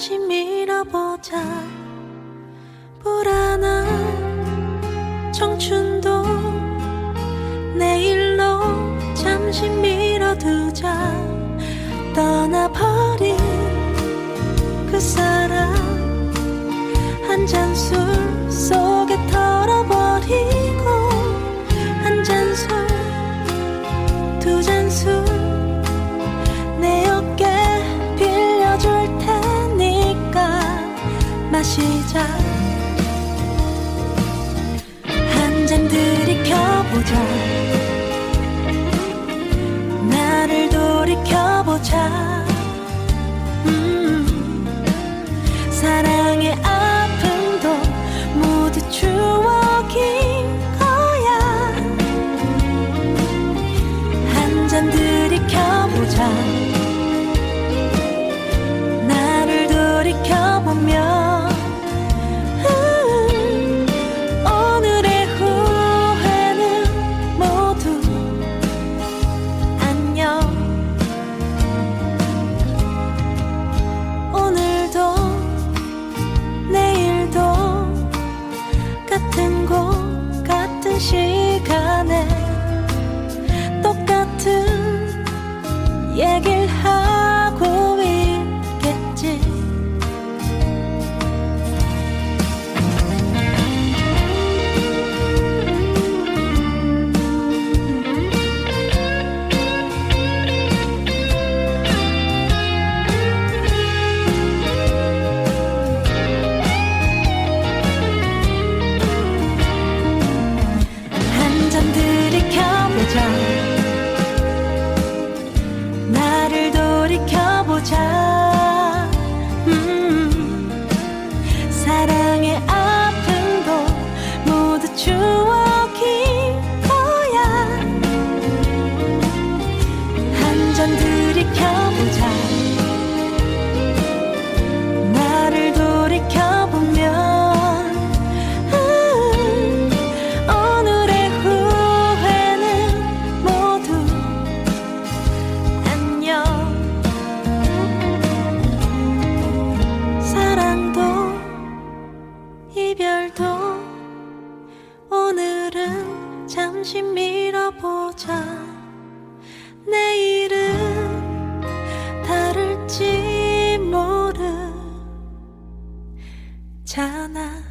잠시 밀어보자. 불안한 청춘도 내일로 잠시 밀어두자. 떠나 시작. 한 잔 들이켜보자. 얘기 돌이켜보자. 오늘은 잠시 밀어보자. 내일은 다를지 모르잖아